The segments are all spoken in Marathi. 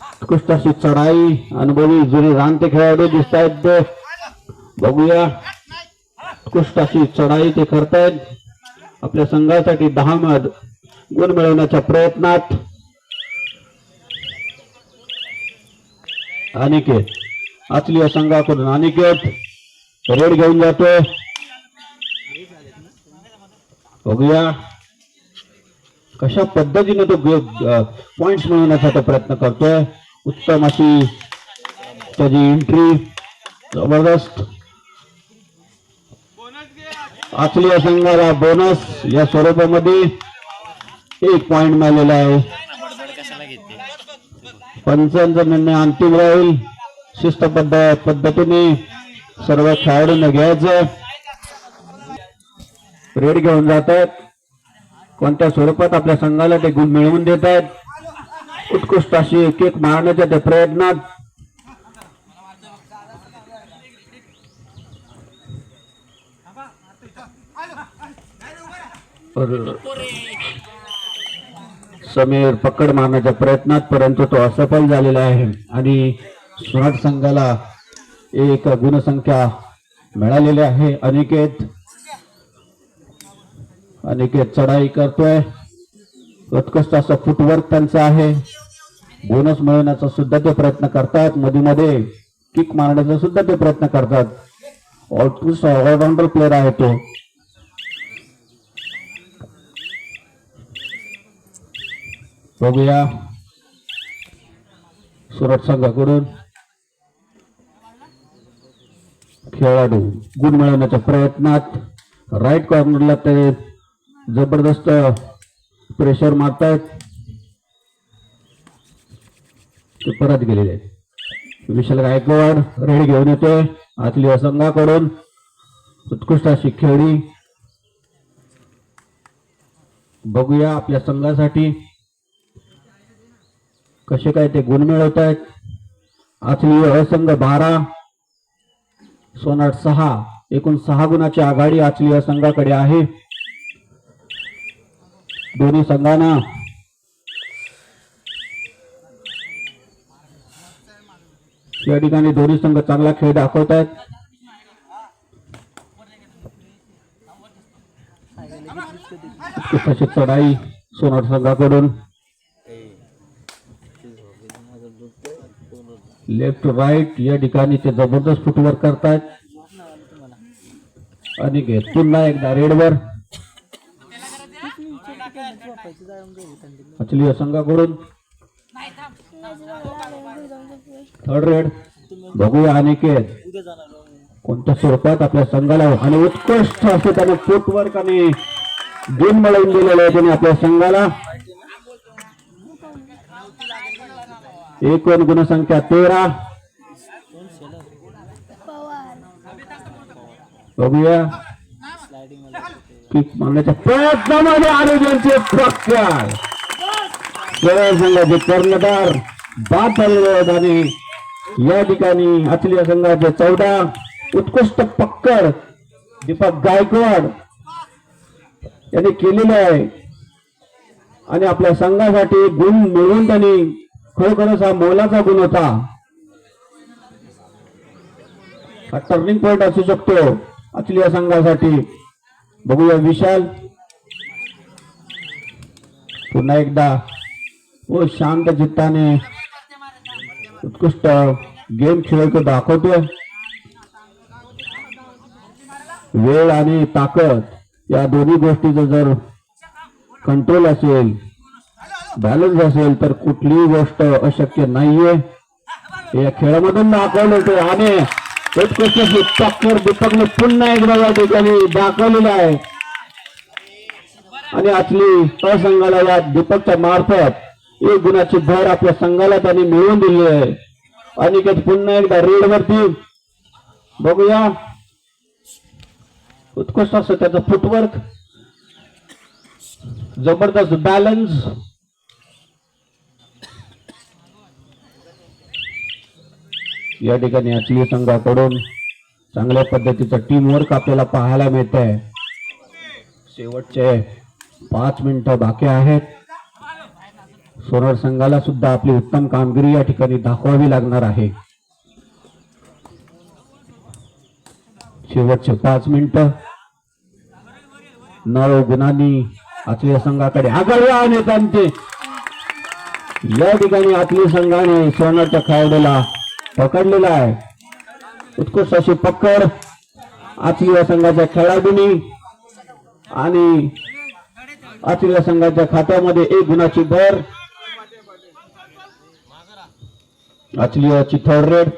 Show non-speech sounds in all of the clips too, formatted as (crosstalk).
उत्कृष्ट अशी चढाई अनुभवी जुनी रानते खेळाडू दिसत आहेत बघूया. उत्कृष्ट अशी चढाई ते करतायत. आपल्या संघासाठी दहा मध गुण मिळवण्याच्या प्रयत्नात. अनिकेत. आचली या संघाकडून अनिकेत. रेड घेऊन जातो. बघूया. कशा पद्धतीने तो पॉइंट मिळवण्याचा तो प्रयत्न करतोय? उत्तम अशी त्याची एंट्री जबरदस्त. आचली संघाला बोनस या स्वरूपामध्ये एक पॉइंट मिळालेला आहे. पंचांचा निर्णय अंतिम राहील. शिस्त पद्धतीने सर्व खेळाडूंना घ्यायचं. रेड घेऊन जातात. कोणत्या स्वरूपात आपल्या संघाला ते गुण मिळवून देत आहेत? उत्कृष्ट अशी एक एक मारण्याच्या त्या प्रयत्नात. समीर पकड मारण्याच्या प्रयत्नात परंतु तो असफल झालेला आहे आणि स्मार्ट संघाला एक गुणसंख्या मिळालेली आहे. अनिकेत अनिकेत चढाई करतोय. उत्कृष्ट असं फुटवर्क त्यांचं आहे. बोनस मिळवण्याचा सुद्धा ते प्रयत्न करतात. मध्ये मध्ये किक मारण्याचा सुद्धा ते प्रयत्न करतात. ऑलकृष्ट ऑलराऊंडर प्लेअर आहे तो. बघूया. सुरत संघाकडून खेळाडू गुण मिळवण्याच्या प्रयत्नात राईट कॉर्नरला ते जबरदस्त प्रेशर मारतायत. ते परत गेलेले आहेत. विशाल गायकवाड रेड घेऊन येतोय. आतली असंघाकडून उत्कृष्ट अशी खेळी बघूया आपल्या संघासाठी. कसे काय ते गुण मिळवत आहेत आतली असंघ बारा. सोनाट सहा. एकूण सहा गुणाची आघाडी आचली असंघाकडे आहे. दोन्ही संघांना या ठिकाणी दोन्ही संघ चांगला खेळ दाखवत आहेत तशी चढाई सोनार संघाकडून. लेफ्ट राईट या ठिकाणी ते जबरदस्त फुटवर्क करतायत. आणि घे पुन्हा एकदा रेडवर अचली या संघाकडून थर्ड रेड. बघूया अनिकेत कोणत्या स्वरूपात आपल्या संघाला आणि उत्कृष्ट असे त्याने फुटवर्क आणि गुण मिळवून दिलेले आहे त्याने आपल्या संघाला एकूण गुणसंख्या तेरा. बघूया. किक मारण्याच्या प्रयत्नामध्ये आरोग्यांचे प्रख्यात. केरळ संघाचे कर्णधार बाद झालेले आणि या ठिकाणी आचलिया संघाचे चौदा उत्कृष्ट पक्कर दीपक गायकवाड यांनी केलेलं आहे. आणि आपल्या संघासाठी गुण मिळवून त्यांनी खरोखरच हा मोलाचा गुण होता. हा टर्निंग पॉइंट असू शकतो. आचलिया संघासाठी बघूया विशाल. पुन्हा एकदा. व शांत चित्ताने. उत्कृष्ट गेम खेळतो दाखवतोय. वेळ आणि ताकद या दोन्ही गोष्टीचं जर कंट्रोल असेल बॅलन्स असेल तर कुठलीही गोष्ट अशक्य नाहीये. या खेळामधून दाखवलं ते आणि उत्कृष्ट दीपकने पुन्हा एकदा या ठिकाणी दाखवलेलं आहे. आणि आपली असंघाला या दीपकच्या मार्फत एक गुणाची भर आपल्या संघाला त्यांनी मिळवून दिली आहे. अनिकेत पुन्हा एकदा रेड वरती बघूया. उत्कृष्ट असं त्याचं फुटवर्क जबरदस्त बॅलन्स या ठिकाणी आचली संघाकडून चांगल्या पद्धतीचं टीम वर्क आपल्याला पाहायला मिळत आहे शेवटचे पाच मिनिटं बाकी आहेत. सोनर संघाला सुद्धा आपली उत्तम कामगिरी या ठिकाणी दाखवावी लागणार आहे. शेवटचे पाच मिनिटं. नळ गुणांनी आचल्या संघाकडे आगळ्या नेत्यांचे या ठिकाणी आतली संघाने सोनरच्या खेळाडूला पकडलेला आहे. उत्कृष्ट अशी पकड. आचल्या संघाच्या खेळाडूंनी आणि आचल्या संघाच्या खात्यामध्ये एक गुणाची भर. आचलियाची थर्ड रेड.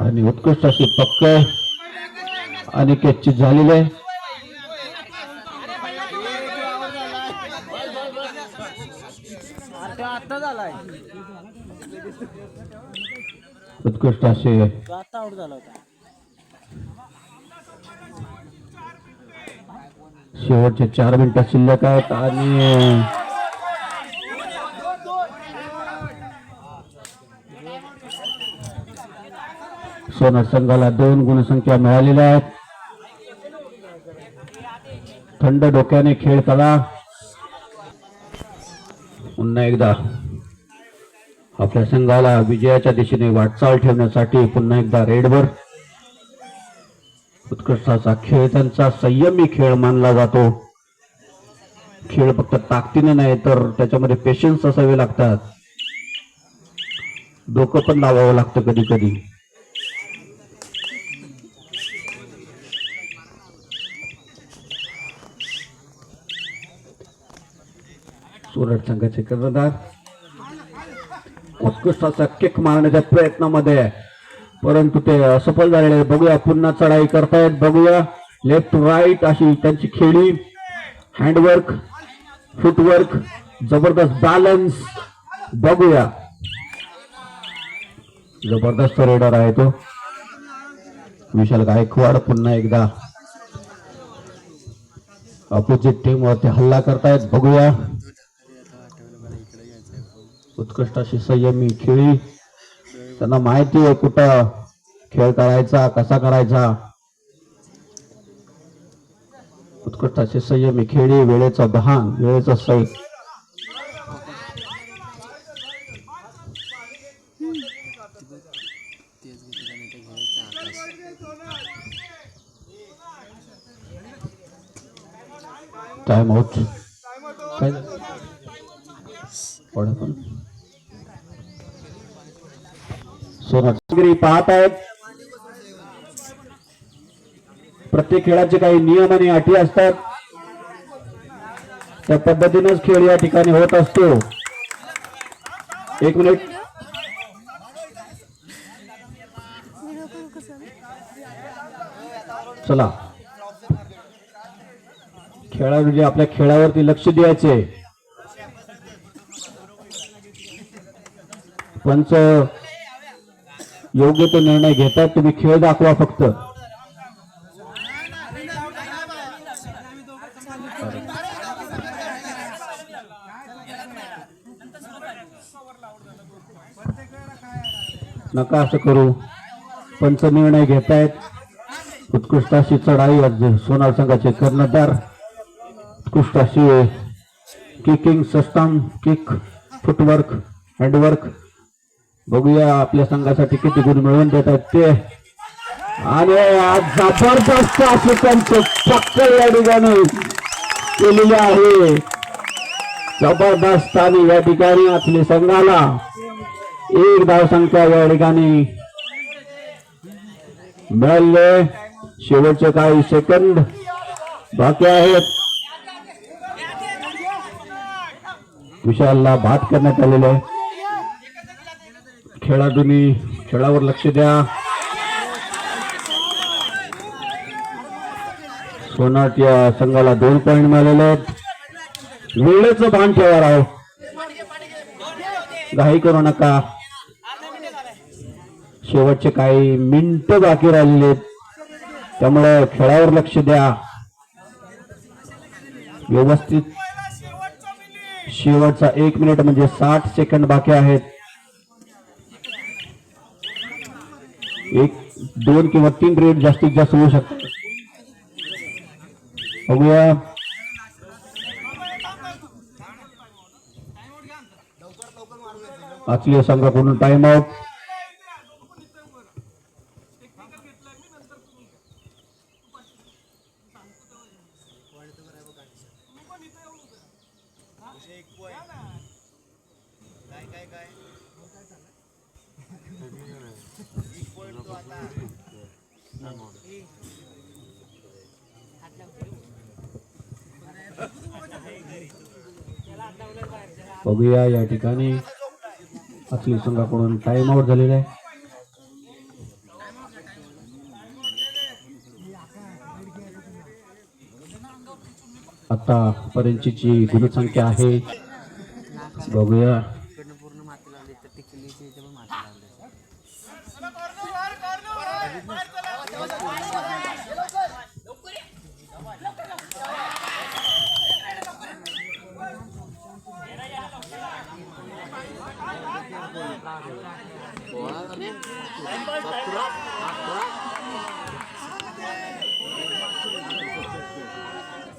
आणि उत्कृष्ट अशी पक्क अनिकेतची झालेली आहे. आता आता झालाय. उत्कृष्ट असे. आता आउट झाला होता. शेवटचे चार मिनिटं शिल्लक आहेत आणि सोनर संघाला दोन गुणसंख्या मिळालेल्या आहेत. थंड डोक्याने खेळ करा पुन्हा एकदा आपल्या संघाला विजयाच्या दिशेने वाटचाल ठेवण्यासाठी पुन्हा एकदा रेडवर. उत्कृष्टाचा खेळ त्यांचा संयमी खेळ मानला जातो. खेळ फक्त ताकदीने नाही तर त्याच्यामध्ये पेशन्स असावे लागतात. डोकं पण लावावं लागतं कधी कधी सुरत संघाचे कर्णधार. उत्कृष्टाचा किक मारण्याच्या प्रयत्नामध्ये. परंतु ते असफल झालेले बघूया पुन्हा चढाई करतायत. बघूया लेफ्ट राईट अशी त्यांची खेळी. हँडवर्क फुटवर्क जबरदस्त बॅलन्स बघूया. जबरदस्त रेडर आहे तो. विशाल गायकवाड पुन्हा एकदा. अपोजिट टीम वरती हल्ला करतायत. बघूया. उत्कृष्ट अशी संयमी खेळी. त्यांना माहिती आहे कुठं खेळ करायचा कसा करायचा. उत्कृष्ट अशी संयमी खेळी वेळेचं भान वेळेचं सै टाइम आउट काय पण सोनागिरी पाहत आहेत प्रत्येक खेळाचे काही नियम आणि अटी असतात. त्या पद्धतीनेच खेळ या ठिकाणी होत असतो. एक मिनिट. चला. खेळाडू जे आपल्या खेळावरती लक्ष द्यायचे. पंच योग्य तो निर्णय घेतात तुम्ही खेळ दाखवा फक्त. नका असं करू. पंच निर्णय घेतायत. उत्कृष्ट अशी चढाई आज सोनार संघाचे कर्णधार. उत्कृष्ट अशी kicking system kick footwork handwork बघूया आपल्या संघासाठी किती गुण मिळवून देतात ते. आणि आज जबरदस्त असे त्यांचे पक्क या ठिकाणी केलेले आहे. जबरदस्त आणि या ठिकाणी आपल्या संघाला एक धाव संख्या या ठिकाणी मिळाले. शेवटचे काही सेकंद बाकी आहेत. विशालला भात करण्यात आलेले आहे. खेळाडूंनी खेळावर लक्ष द्या. सोनाट या संघाला दोन पॉईंट मिळालेले आहेत. वेळेचं भान ठेवा राव घाई करू नका. शेवटचे काही मिनिट बाकी राहिलेले आहेत. त्यामुळे खेळावर लक्ष द्या. व्यवस्थित. शेवटचा एक मिनिट म्हणजे साठ सेकंड बाकी आहेत. एक दोन किंवा तीन रेट जास्तीत जास्त होऊ शकतात बघूया. आचली संघाकडून टाइम आउट बघूया या ठिकाणी. आचली संघाकडून टाइम आउट झालेला आहे. आता पर्यंतची गुणसंख्या आहे. बघूया. पूर्ण माती लावली तर टिकलीची इथे पण माती लावली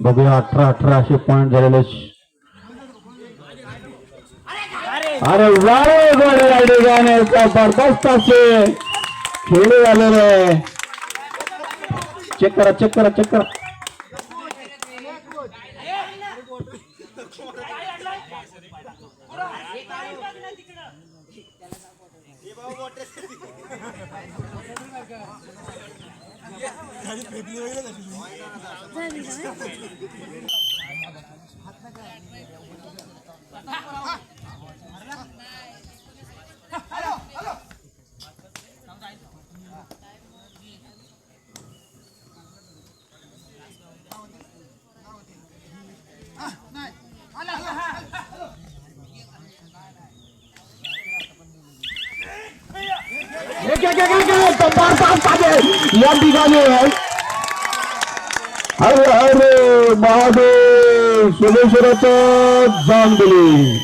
बघूया अठरा अठरा असे पॉइंट झालेले श- अरे वारे गोडे रायडे गाणे जबरदस्त असे खेळले झालेले चेक करा चेक करा चेक करा। (laughs) एक- या ठिकाणी आहे. अरे अरे महादेव सोमेश्वराचं जाम दिली